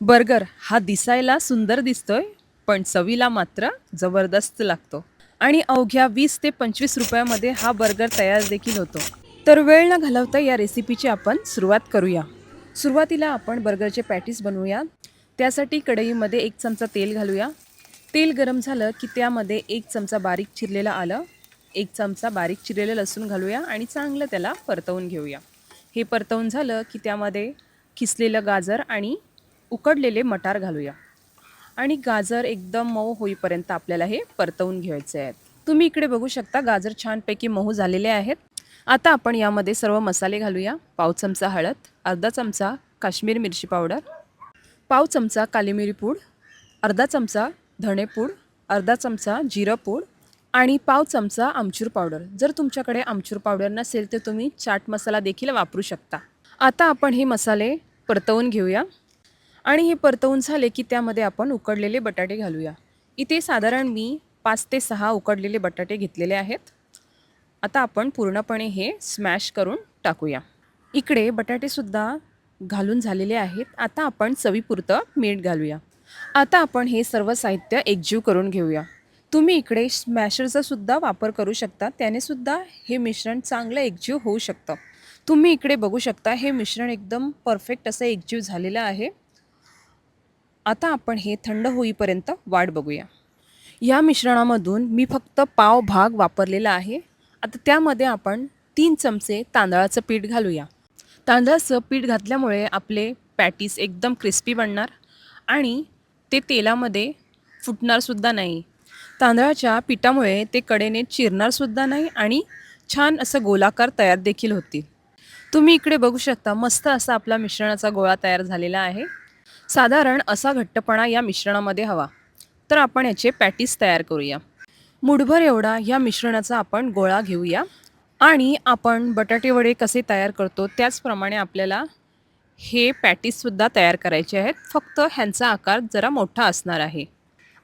Burger हा दिसायला सुंदर दिसतोय पण चवीला मात्र जबरदस्त लागतो. आणि अवघ्या वीस ते पंचवीस रुपयामध्ये हा बर्गर तयार देखील होतो. तर वेळ न घालवता या रेसिपीची आपण सुरुवात करूया. सुरुवातीला आपण बर्गरचे पॅटीस बनवूया. त्यासाठी कढईमध्ये एक चमचा तेल घालूया. तेल गरम झालं की त्यामध्ये एक चमचा बारीक चिरलेलं आलं एक चमचा बारीक चिरलेलं लसूण घालूया आणि चांगलं त्याला परतवून घेऊया. हे परतवून झालं की त्यामध्ये किसलेलं गाजर आणि उकडलेले मटार घालूया. आणि गाजर एकदम मऊ होईपर्यंत आपल्याला हे परतवून घ्यायचे आहेत. तुम्ही इकडे बघू शकता गाजर छानपैकी मऊ झालेले आहेत. आता आपण यामध्ये सर्व मसाले घालूया. पाव चमचा हळद अर्धा चमचा काश्मीर मिरची पावडर पाव चमचा काली मिरी पूड अर्धा चमचा धणेपूड अर्धा चमचा जिरं पूड आणि पाव चमचा आमचूर पावडर. जर तुमच्याकडे आमचूर पावडर नसेल तर तुम्ही चाट मसाला देखील वापरू शकता. आता आपण हे मसाले परतवून घेऊया. आणि हे परतवून झाले की त्यामध्ये आपण उकडलेले बटाटे घालूया. इथे साधारण मी पाच ते सहा उकडलेले बटाटे घेतलेले आहेत. आता आपण पूर्णपणे हे स्मॅश करून टाकूया. इकडे बटाटेसुद्धा घालून झालेले आहेत. आता आपण चवीपुरतं मीठ घालूया. आता आपण हे सर्व साहित्य एकजीव करून घेऊया. तुम्ही इकडे स्मॅशरचा सुद्धा वापर करू शकता. त्याने सुद्धा हे मिश्रण चांगलं एकजीव होऊ शकतं. तुम्ही इकडे बघू शकता हे मिश्रण एकदम परफेक्ट असं एकजीव झालेलं आहे. आता आपण हे थंड होईपर्यंत वाट बघूया. या मिश्रणामधून मी फक्त पाव भाग वापरलेला आहे. आता त्यामध्ये आपण तीन चमचे तांदळाचं पीठ घालूया. तांदळाचं पीठ घातल्यामुळे आपले पॅटीस एकदम क्रिस्पी बनणार आणि ते तेलामध्ये फुटणारसुद्धा नाही. तांदळाच्या पिठामुळे ते कडेने चिरणारसुद्धा नाही आणि छान असं गोलाकार तयार देखील होतील. तुम्ही इकडे बघू शकता मस्त असा आपला मिश्रणाचा गोळा तयार झालेला आहे. साधारण असा घट्टपणा या मिश्रणामध्ये हवा. तर आपण याचे पॅटीस तयार करूया. मुठभर एवढा या मिश्रणाचा आपण गोळा घेऊया. आणि आपण बटाटे वडे कसे तयार करतो त्याचप्रमाणे आपल्याला हे पॅटीससुद्धा तयार करायचे आहेत. फक्त ह्यांचा आकार जरा मोठा असणार आहे.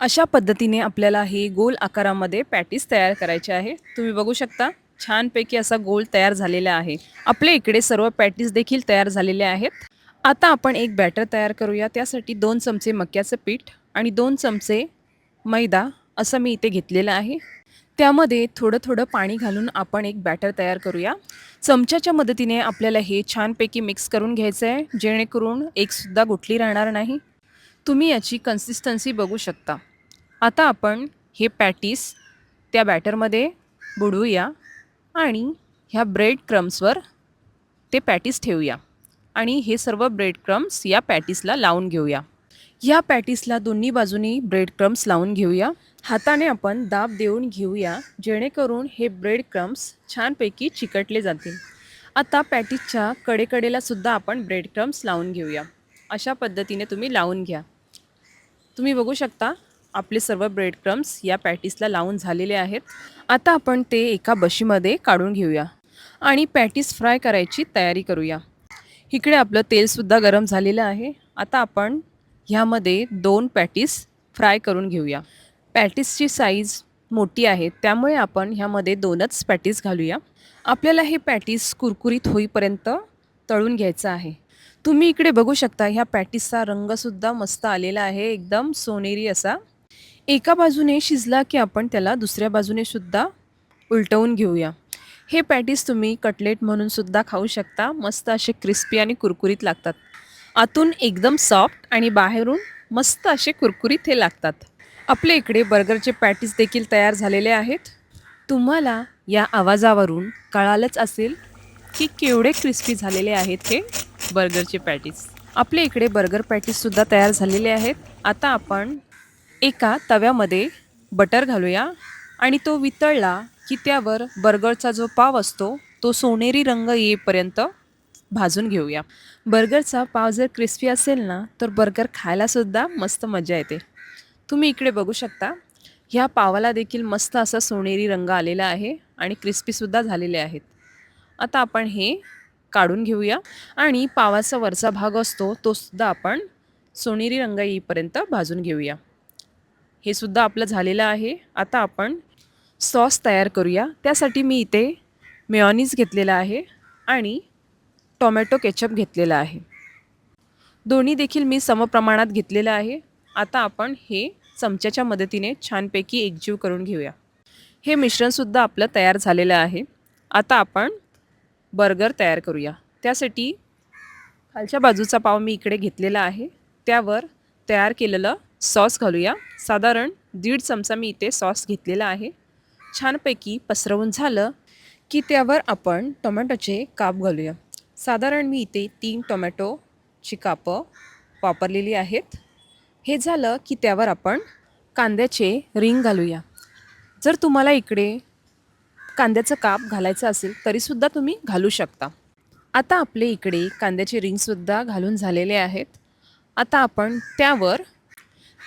अशा पद्धतीने आपल्याला हे गोल आकारामध्ये पॅटीस तयार करायचे आहे. तुम्ही बघू शकता छानपैकी असा गोल तयार झालेला आहे. आपल्या इकडे सर्व पॅटीस देखील तयार झालेले आहेत. आता आपण एक बॅटर तयार करूया. त्यासाठी दोन चमचे मक्याचं पीठ आणि दोन चमचे मैदा असं मी इथे घेतलेलं आहे. त्यामध्ये थोडं थोडं पाणी घालून आपण एक बॅटर तयार करूया. चमच्याच्या मदतीने आपल्याला हे छानपैकी मिक्स करून घ्यायचं आहे जेणेकरून एकसुद्धा गुठली राहणार नाही. तुम्ही याची कन्सिस्टन्सी बघू शकता. आता आपण हे पॅटीस त्या बॅटरमध्ये बुडवूया आणि ह्या ब्रेड क्रम्सवर ते पॅटीस ठेवूया. आणि हे सर्व ब्रेड क्रम्स या पॅटीसला लावून घेऊया. या पॅटीसला दोन्ही बाजूनी ब्रेड क्रम्स लावून घेऊया. हाताने आपण दाब देऊन घेऊया जेणेकरून हे ब्रेड क्रम्स छानपैकी चिकटले जातील. आता पॅटीसच्या कडेकडेला सुद्धा आपण ब्रेड क्रम्स लावून घेऊया. अशा पद्धतीने तुम्ही लावून घ्या. तुम्ही बघू शकता आपले सर्व ब्रेड क्रम्स या पॅटीसला लावून झालेले आहेत. आता आपण ते एका बशीमध्ये काढून घेऊया. आणि पॅटीस फ्राय करायची तयारी करूया. इकडे आपलं तेलसुद्धा गरम झालेलं आहे. आता आपण ह्यामध्ये दोन पॅटीस फ्राय करून घेऊया. पॅटीसची साईज मोठी आहे त्यामुळे आपण ह्यामध्ये दोनच पॅटीस घालूया. आपल्याला हे पॅटीस कुरकुरीत होईपर्यंत तळून घ्यायचं आहे. तुम्ही इकडे बघू शकता ह्या पॅटीसचा रंगसुद्धा मस्त आलेला आहे एकदम सोनेरी असा. एका बाजूने शिजला की आपण त्याला दुसऱ्या बाजूने सुद्धा उलटवून घेऊया. हे पॅटीस तुम्ही कटलेट म्हणून सुद्धा खाऊ शकता. मस्त असे क्रिस्पी आणि कुरकुरीत लागतात. आतून एकदम सॉफ्ट आणि बाहेरून मस्त असे कुरकुरीत हे लागतात. आपल्या इकडे बर्गरचे पॅटीस देखील तयार झालेले आहेत. तुम्हाला या आवाजावरून कळालंच असेल की केवढे क्रिस्पी झालेले आहेत हे बर्गरचे पॅटीस. आपल्या इकडे बर्गर पॅटीससुद्धा तयार झालेले आहेत. आता आपण एका तव्यामध्ये बटर घालूया आणि तो वितळला की त्यावर बर्गरचा जो पाव असतो तो सोनेरी रंग येईपर्यंत भाजून घेऊया. बर्गरचा पाव जर क्रिस्पी असेल ना तर बर्गर खायलासुद्धा मस्त मजा येते. तुम्ही इकडे बघू शकता ह्या पावाला देखील मस्त असा सोनेरी रंग आलेला आहे आणि क्रिस्पीसुद्धा झालेले आहेत. आता आपण हे काढून घेऊया आणि पावाचा वरचा भाग असतो तो सुद्धा आपण सोनेरी रंग येईपर्यंत भाजून घेऊया. हे सुद्धा आपलं झालेलं आहे. आता आपण सॉस तयार करूया. त्यासाठी मी इथे मेयॉनीज घेतलेला आहे आणि टोमॅटो केचप घेतलेला आहे. दोन्ही देखील मी समप्रमाणात घेतलेलं आहे. आता आपण हे चमच्याच्या मदतीने छानपैकी एकजीव करून घेऊया. हे मिश्रणसुद्धा आपलं तयार झालेलं आहे. आता आपण बर्गर तयार करूया. त्यासाठी खालच्या बाजूचा पाव मी इकडे घेतलेला आहे. त्यावर तयार केलेलं सॉस घालूया. साधारण दीड चमचा मी इथे सॉस घेतलेला आहे. छानपैकी पसरवून झालं की त्यावर आपण टोमॅटोचे काप घालूया. साधारण मी इथे तीन टोमॅटोची कापं वापरलेली आहेत. हे झालं की त्यावर आपण कांद्याचे रिंग घालूया. जर तुम्हाला इकडे कांद्याचं काप घालायचं असेल तरीसुद्धा तुम्ही घालू शकता. आता आपले इकडे कांद्याचे रिंगसुद्धा घालून झालेले आहेत. आता आपण त्यावर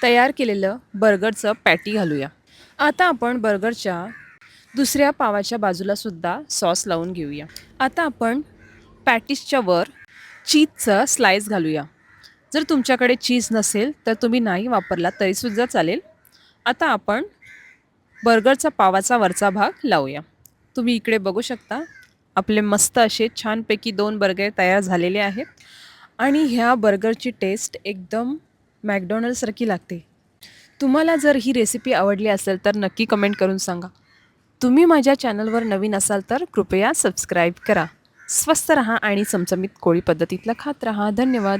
तयार केलेलं बर्गरचं पॅटी घालूया. आता आपण बर्गरच्या दुसऱ्या पावाच्या बाजूलासुद्धा सॉस लावून घेऊया. आता आपण पॅटिसच्या वर चीजचं स्लाइस घालूया. जर तुमच्याकडे चीज नसेल तर तुम्ही नाही वापरला तरीसुद्धा चालेल. आता आपण बर्गरचा पावाचा वरचा भाग लावूया. तुम्ही इकडे बघू शकता आपले मस्त असे छानपैकी दोन बर्गर तयार झालेले आहेत. आणि ह्या बर्गरची टेस्ट एकदम मॅकडॉनल्डसारखी लागते. तुम्हाला जर ही रेसिपी आवडली असेल तर नक्की कमेंट करून सांगा. तुम्ही माझ्या चॅनलवर नवीन असाल तर कृपया सबस्क्राईब करा. स्वस्त रहा आणि चमचमीत कोळी पद्धतीतलं खात रहा. धन्यवाद.